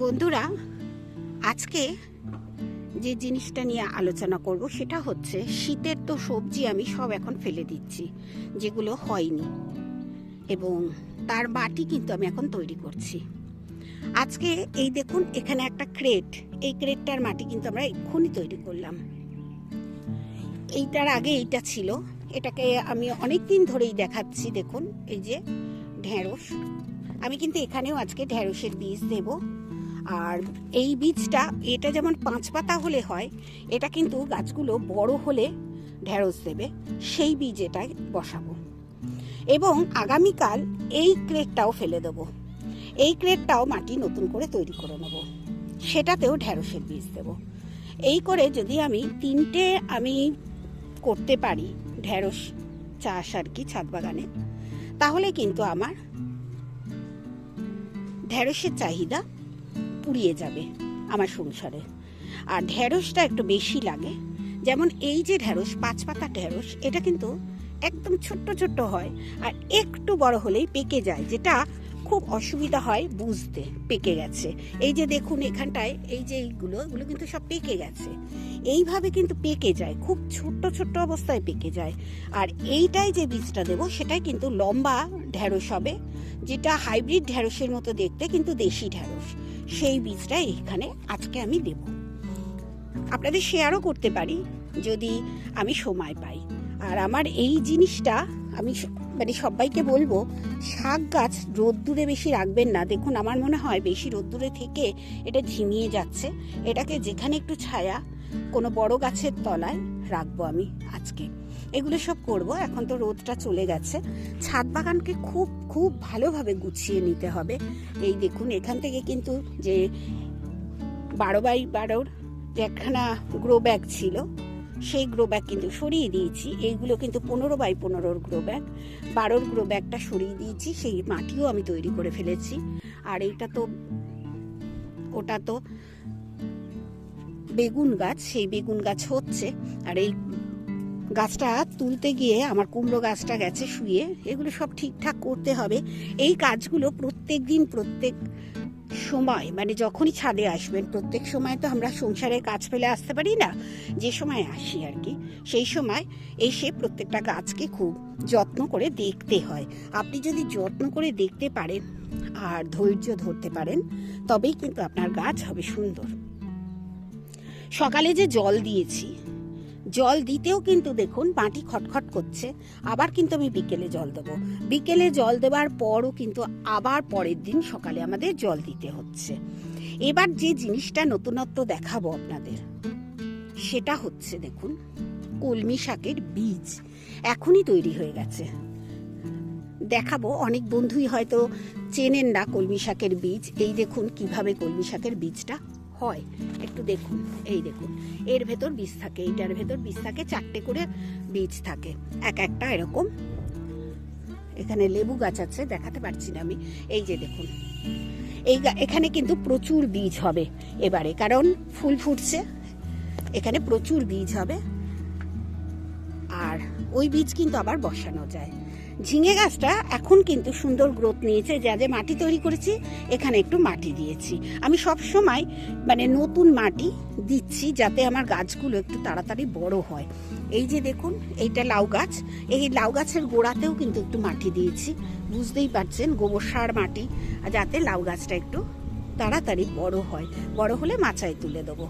বন্ধুরা, আজকে যে জিনিসটা নিয়ে আলোচনা করব সেটা হচ্ছে শীতের তো সবজি আমি সব এখন ফেলে দিচ্ছি, যেগুলো হয়নি। এবং তার বাটি কিন্তু আমি এখন তৈরি করছি। আজকে এই দেখুন, এখানে একটা ক্রেট। এই ক্রেটটার মাটি কিন্তু আমরা এক্ষুনি তৈরি করলাম। এইটার আগে এইটা ছিল। এটাকে আমি অনেক দিন ধরেই দেখাচ্ছি, দেখুন, এই যে ঢেঁড়স। আমি কিন্তু এখানেও আজকে ঢেঁড়সের বীজ দেব। আর এই বীজটা, এটা যেমন পাঁচ পাতা হলে হয়, এটা কিন্তু গাছগুলো বড় হলে ঢেঁড়স দেবে, সেই বীজ এটাই বসাবো। এবং আগামীকাল এই ক্রেটটাও ফেলে দেবো। এই ক্রেটটাও মাটি নতুন করে তৈরি করে নেব। সেটাতেও ঢেঁড়সের বীজ দেব। এই করে যদি আমি তিনটে আমি করতে পারি ঢেঁড়স চাষ আর কি ছাদ বাগানে, তাহলে কিন্তু আমার ঢেঁড়সের চাহিদা পুড়িয়ে যাবে আমার সংসারে। আর ঢেঁড়সটা একটু বেশি লাগে। যেমন এই যে ঢেঁড়স পাঁচ পাতা ঢেঁড়স, এটা কিন্তু একদম ছোট্ট ছোট্ট হয় আর একটু বড় হলেই পেকে যায়, যেটা খুব অসুবিধা হয় বুঝতে। পেকে গেছে। এই যে দেখুন এখানটায়, এই যে এইগুলো, এগুলো কিন্তু সব পেকে গেছে। এইভাবে কিন্তু পেকে যায়, খুব ছোট্ট ছোট্ট অবস্থায় পেকে যায়। আর এইটাই যে বীজটা দেবো, সেটাই কিন্তু লম্বা ঢেঁড়স হবে, যেটা হাইব্রিড ঢেঁড়সের মতো দেখতে, কিন্তু দেশি ঢেঁড়স। সেই বীজটা এখানে আজকে আমি দেব। আপনাদের শেয়ারও করতে পারি, যদি আমি সময় পাই। আর আমার এই জিনিসটা আমি মানে সবাইকে বলব, শাক গাছ রোদ্দুরে বেশি রাখবেন না। দেখুন, আমার মনে হয় বেশি রোদ্দুরে থেকে এটা ঝিমিয়ে যাচ্ছে। এটাকে যেখানে একটু ছায়া, কোনো বড় গাছের তলায় রাখব আমি আজকে। এগুলো সব করব, এখন তো রোদটা চলে গেছে। ছাদ বাগানকে খুব খুব ভালোভাবে গুছিয়ে নিতে হবে। এই দেখুন, এখান থেকে কিন্তু যে বারো বাই বারোর যে একখানা গ্রো ব্যাগ ছিল, সেই গ্রো ব্যাগ কিন্তু সরিয়ে দিয়েছি। এইগুলো কিন্তু পনেরো বাই পনেরোর গ্রো ব্যাগ বারোর গ্রো ব্যাগটা সরিয়ে দিয়েছি, সেই মাটিও আমি তৈরি করে ফেলেছি। আর এইটা তো, ওটা তো বেগুন গাছ, সেই বেগুন গাছ হচ্ছে। আর এই গাছটা তুলতে গিয়ে আমার কুমড়ো গাছটা গেছে শুয়ে, এগুলো সব ঠিকঠাক করতে হবে। এই কাজগুলো প্রত্যেক দিন প্রত্যেক সময় মানে যখনই ছাদে আসবেন, প্রত্যেক সময় তো আমরা সংসারের কাজ ফেলে আসতে পারি না, যে সময় আসি আর কি, সেই সময় এসে প্রত্যেকটা গাছকে খুব যত্ন করে দেখতে হয়। আপনি যদি যত্ন করে দেখতে পারেন আর ধৈর্য ধরতে পারেন, তবেই কিন্তু আপনার গাছ হবে সুন্দর। সকালে যে জল দিয়েছি জল দিতেও কিন্তু দেখুন মাটি খটখট করছে। আবার কিন্তু আমি বিকেলে জল দেবো। বিকেলে জল দেওয়ার পরও কিন্তু আবার পরের দিন সকালে আমাদের জল দিতে হচ্ছে। এবার যে জিনিসটা নতুনত্ব দেখাবো আপনাদের, সেটা হচ্ছে দেখুন, কলমি শাকের বীজ এখনই তৈরি হয়ে গেছে। দেখাবো, অনেক বন্ধুই হয়তো চেনেন না কলমি শাকের বীজ। এই দেখুন কীভাবে কলমি শাকের বীজটা হয়। একটু দেখুন, এই দেখুন। এর ভেতর বীজ থাকে, এইটার ভেতর বীজ থাকে, চারটে করে বীজ থাকে। এক একটা এরকম। এখানে লেবু গাছ আছে, দেখাতে পারছি না আমি। এই যে দেখুন। এই এখানে কিন্তু প্রচুর বীজ হবে এবারে, কারণ ফুল ফুটছে। এখানে প্রচুর বীজ হবে। আর ওই বীজ কিন্তু আবার বসানো যায়। ঝিঙে গাছটা এখন কিন্তু সুন্দর গ্রোথ নিয়েছে। যা যে মাটি তৈরি করেছি, এখানে একটু মাটি দিয়েছি। আমি সব সময় মানে নতুন মাটি দিচ্ছি যাতে আমার গাছগুলো একটু তাড়াতাড়ি বড় হয়। এই যে দেখুন, এইটা লাউ গাছ। এই লাউ গাছের গোড়াতেও কিন্তু একটু মাটি দিয়েছি। বুঝতেই পারছেন, গোবর সার মাটি, যাতে লাউ গাছটা একটু তাড়াতাড়ি বড় হয়। বড় হলে মাচায় তুলে দেবো।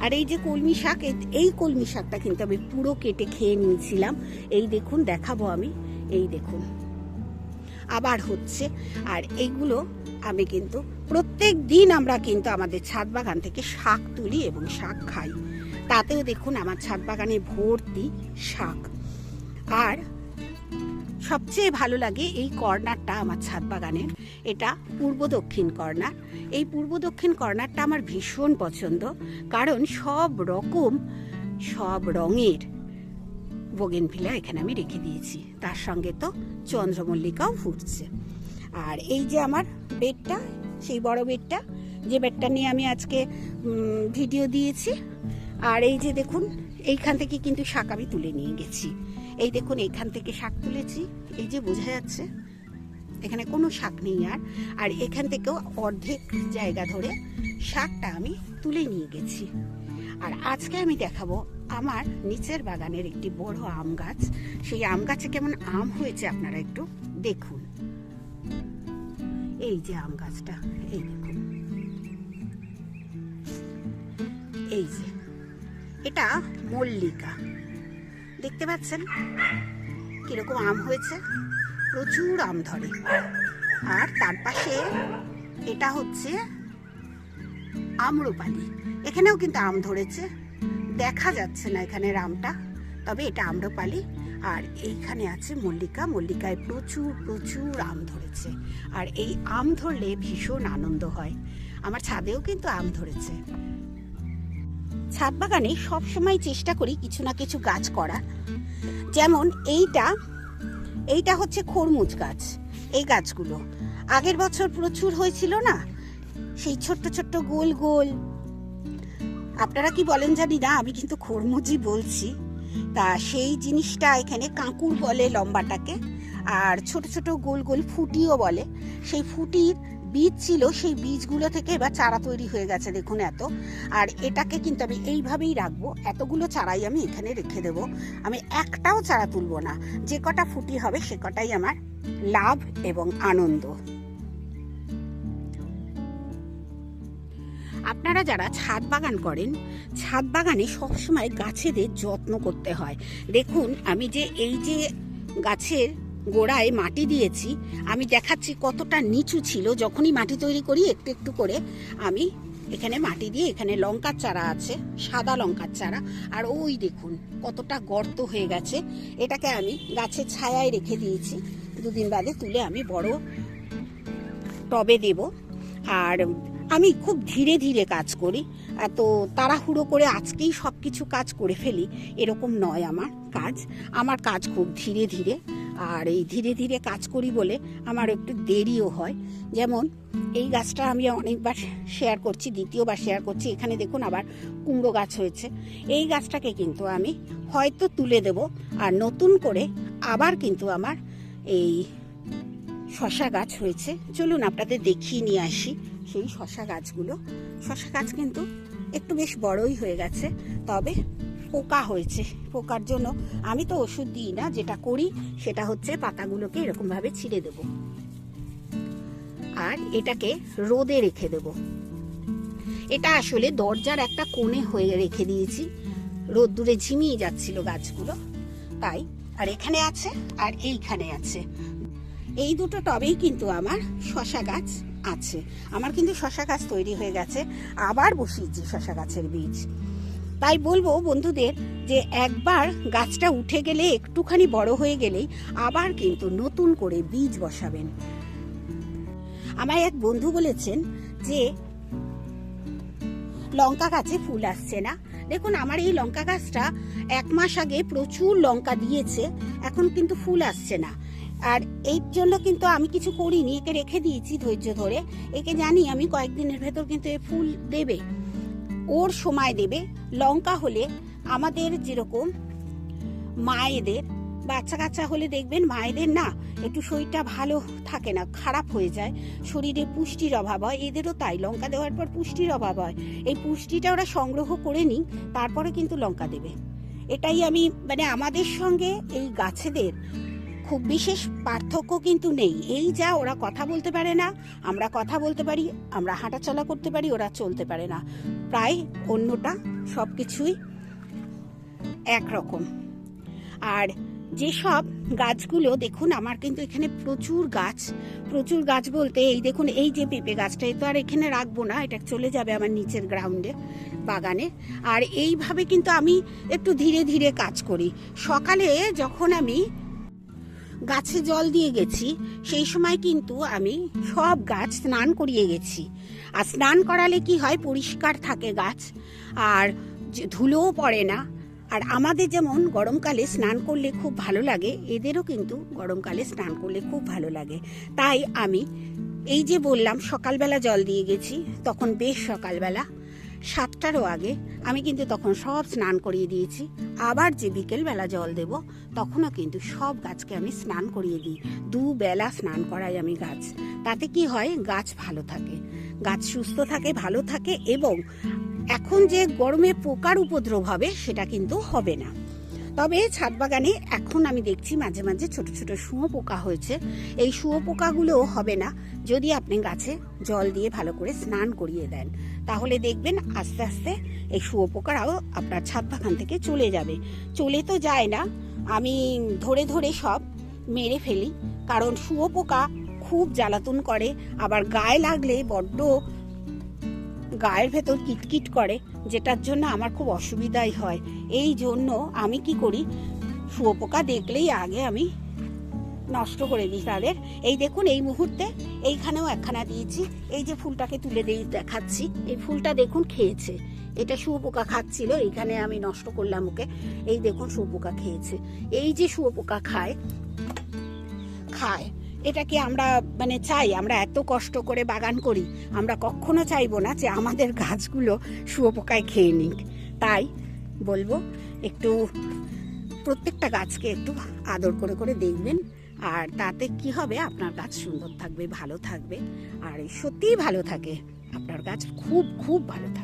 আর এই যে কলমি শাক, এই কলমি শাকটা কিন্তু আমি পুরো কেটে খেয়ে নিয়েছিলাম। এই দেখুন, দেখাবো আমি। এই দেখুন। আবার হচ্ছে, আর এইগুলো আমি কিন্তু প্রত্যেক দিন আমরা কিন্তু আমাদের ছাদ বাগান থেকে শাক তুলি এবং শাক খাই। তাতেও দেখুন আমার ছাদ বাগানে ভর্তি শাক। আর সবচেয়ে ভালো লাগে এই কর্নারটা আমার ছাদ বাগানের। এটা পূর্ব দক্ষিণ কর্নার। এই পূর্ব দক্ষিণ কর্নারটা আমার ভীষণ পছন্দ। কারণ সব রকম, সব রঙের বোগেনভিলা এখানে আমি রেখে দিয়েছি। তার সঙ্গে তো চন্দ্রমল্লিকাও ফুটছে। আর এই যে আমার বেডটা, সেই বড় বেডটা, যে বেডটা নিয়ে আমি আজকে ভিডিও দিয়েছি, আর এই যে দেখুন, এইখান থেকে কিন্তু শাক আমি তুলে নিয়ে গেছি। এই দেখুন, এইখান থেকে শাক তুলেছি। এই যে বোঝা যাচ্ছে, এখানে কোনো শাক নেই আর। আর এখান থেকেও অর্ধেক জায়গা ধরে শাকটা আমি তুলে নিয়ে গেছি। আর আজকে আমি দেখাবো আমার নিচের বাগানের একটি বড় আম গাছ। সেই আম গাছে কেমন আম হয়েছে আপনারা একটু দেখুন। এই যে আম গাছটা, এই দেখুন। এই যে, এটা মল্লিকা। দেখতে পাচ্ছেন? কীরকম আম হয়েছে? প্রচুর আম ধরে। আর তার পাশে এটা হচ্ছে আম্রপালি। এখানেও কিন্তু আম ধরেছে। দেখা যাচ্ছে না এখানে আমটা তবে এটা আম্রপালি। আর এইখানে আছে মল্লিকা। মল্লিকায় প্রচুর প্রচুর আম ধরেছে। আর এই আম ধরলে ভীষণ আনন্দ হয়। আমার ছাদেও কিন্তু আম ধরেছে। ছাদ বাগানে সবসময় চেষ্টা করি কিছু না কিছু গাছ করার। যেমন এইটা। এইটা হচ্ছে খরমুজ গাছ, এই গাছগুলো। আগের বছর প্রচুর হয়েছিল না? সেই ছোট্ট ছোট্ট গোল গোল আপনারা কি বলেন জানি না, আমি কিন্তু খরমুজই বলছি। তা সেই জিনিসটা এখানে কাঁকুর বলে লম্বাটাকে, আর ছোট ছোট গোল গোল ফুটিও বলে। সেই ফুটির বীজ ছিল, সেই বীজগুলো থেকে এবার চারা তৈরি হয়ে গেছে, দেখুন এত। আর এটাকে কিন্তু আমি এইভাবেই রাখব, এতগুলো চারাই আমি এখানে রেখে দেব। আমি একটাও চারা তুলব না, যে কটা ফুটি হবে সে কটাই আমার লাভ এবং আনন্দ। আপনারা যারা ছাদ বাগান করেন, ছাদ বাগানে সবসময় গাছেদের যত্ন করতে হয়। দেখুন, আমি যে এই যে গাছের গোড়ায় মাটি দিয়েছি, আমি দেখাচ্ছি কতটা নিচু ছিল। যখনই মাটি তৈরি করি, একটু একটু করে আমি এখানে মাটি দিয়ে, এখানে লঙ্কার চারা আছে, সাদা লঙ্কার চারা। আর ওই দেখুন, কতটা গর্ত হয়ে গেছে। এটাকে আমি গাছের ছায়ায় রেখে দিয়েছি। দুদিন বাদে তুলে আমি বড় টবে দেব। আর আমি খুব ধীরে ধীরে কাজ করি এত তাড়াহুড়ো করে আজকেই সব কিছু কাজ করে ফেলি, এরকম নয় আমার কাজ। আমার কাজ খুব ধীরে ধীরে, আর এই ধীরে ধীরে কাজ করি বলে আমার একটু দেরিও হয়। যেমন, এই গাছটা আমি অনেকবার শেয়ার করছি, দ্বিতীয়বার শেয়ার করছি, এখানে দেখুন আবার কুমড়ো গাছ হয়েছে। এই গাছটাকে কিন্তু আমি হয়তো তুলে দেব, আর নতুন করে আবার কিন্তু আমার এই শশা গাছ হয়েছে। চলুন আপনাদের দেখিয়ে নিয়ে আসি সেই শশা গাছগুলো। শশা গাছ কিন্তু একটু বেশ বড়ই হয়ে গেছে, তবে পোকা হয়েছে। পোকার জন্য আমি তো ওষুধ দিই না, যেটা করি সেটা হচ্ছে পাতাগুলোকে এরকমভাবে ছিঁড়ে দেব। আর এটাকে রোদে রেখে দেব। এটা আসলে দরজার একটা কোণে হয়ে রেখে দিয়েছি। রোদ্দুরে ঝিমিয়ে যাচ্ছিল গাছগুলো। তাই, আর এখানে আছে আর এইখানে আছে। এই দুটো টবেই কিন্তু আমার শশা গাছ আছে। আমার কিন্তু শশা গাছ তৈরি হয়ে গেছে, আবার বসিয়েছি শশা গাছের বীজ। তাই বলব বন্ধুদের যে একবার গাছটা উঠে গেলে একটুখানি বড় হয়ে গেলেই আবার কিন্তু নতুন করে বীজ বসাবেন। আমার এক বন্ধু বলেছেন যে, লঙ্কা গাছে ফুল আসছে না। দেখুন, আমার এই লঙ্কা গাছটা এক মাস আগে প্রচুর লঙ্কা দিয়েছে, এখন কিন্তু ফুল আসছে না। আর এই জন্য কিন্তু আমি কিছু করিনি। একে রেখে দিয়েছি ধৈর্য ধরে। একে জানি আমি কয়েকদিনের ভেতর কিন্তু এ ফুল দেবে। ওর সময় দেবে। লঙ্কা হলে আমাদের যেরকম মায়েদের বাচ্চা কাচ্চা হলে দেখবেন মায়েদের না একটু শরীরটা ভালো থাকে না, খারাপ হয়ে যায়। শরীরে পুষ্টির অভাব হয়। এদেরও তাই। লঙ্কা দেওয়ার পর পুষ্টির অভাব হয়। এই পুষ্টিটা ওরা সংগ্রহ করে নিই তারপরে কিন্তু লঙ্কা দেবে। এটাই আমি মানে আমাদের সঙ্গে এই গাছেদের খুব বিশেষ পার্থক্য কিন্তু নেই। এই যা ওরা কথা বলতে পারে না, আমরা কথা বলতে পারি, আমরা হাঁটাচলা করতে পারি, ওরা চলতে পারে না। প্রায় অন্যটা সব কিছুই একরকম। আর যেসব গাছগুলো, দেখুন আমার কিন্তু এখানে প্রচুর গাছ প্রচুর গাছ বলতে, এই দেখুন, এই যে পেঁপে গাছটা এ তো আর এখানে রাখব না, এটা চলে যাবে আমার নিচের গ্রাউন্ডে বাগানে। আর এইভাবে কিন্তু আমি একটু ধীরে ধীরে কাজ করি। সকালে যখন আমি গাছে জল দিয়ে গেছি। সেই সময় কিন্তু আমি সব গাছ স্নান করিয়ে গেছি। আর স্নান করালে কি হয়, পরিষ্কার থাকে গাছ। আর ধুলোও পড়ে না। আর আমাদের যেমন গরমকালে স্নান করলে খুব ভালো লাগে, এদেরও কিন্তু গরমকালে স্নান করলে খুব ভালো লাগে। তাই আমি এই যে বললাম, সকালবেলা জল দিয়ে গেছি, তখন বেশ সকালবেলা সাতটারও আগে আমি কিন্তু তখন সব স্নান করিয়ে দিয়েছি। আবার যে বিকেলবেলা জল দেব, তখনও কিন্তু সব গাছকে আমি স্নান করিয়ে দিই। দুবেলা স্নান করাই আমি গাছ। তাতে কি হয়, গাছ ভালো থাকে। গাছ সুস্থ থাকে, ভালো থাকে এবং এখন যে গরমে পোকার উপদ্রব হবে, সেটা কিন্তু হবে না। তবে ছাদ বাগানে এখন আমি দেখছি মাঝে মাঝে ছোট ছোট শুঁয়ো পোকা হয়েছে। এই শুঁয়ো পোকাগুলোও হবে না যদি আপনি গাছে জল দিয়ে ভালো করে স্নান করিয়ে দেন। তাহলে দেখবেন আস্তে আস্তে এই শুঁয়ো পোকারাও আপনার ছাদ বাগান থেকে চলে যাবে। চলে তো যায় না। আমি ধরে ধরে সব মেরে ফেলি। কারণ শুঁয়ো পোকা খুব জ্বালাতন করে। আবার গায়ে লাগলে বড্ড গায়ের ভেতর কিটকিট করে, যেটার জন্য আমার খুব অসুবিধাই হয়। এই জন্য আমি কি করি? শুয়োপোকা দেখলেই আগে আমি নষ্ট করে দিই তাদের। এই দেখুন, এই মুহূর্তে এইখানেও একখানা দিয়েছি। এই যে ফুলটাকে তুলে দিয়ে দেখাচ্ছি, এই ফুলটা দেখুন খেয়েছে। এটা শুয়োপোকা খাচ্ছিল, এইখানে আমি নষ্ট করলাম ওকে। এই দেখুন, শুয়োপোকা খেয়েছে। এই যে শুয়োপোকা খায় খায়, এটাকে আমরা মানে চাই, আমরা এত কষ্ট করে বাগান করি, আমরা কখনো চাইব না যে আমাদের গাছগুলো শুয়োপোকায় খেয়ে নিক। তাই বলব, একটু প্রত্যেকটা গাছকে একটু আদর করে করে দেখবেন। আর তাতে কি হবে? আপনার গাছ সুন্দর থাকবে, ভালো থাকবে। আর সত্যিই ভালো থাকে। আপনার গাছ খুব খুব ভালো থাকে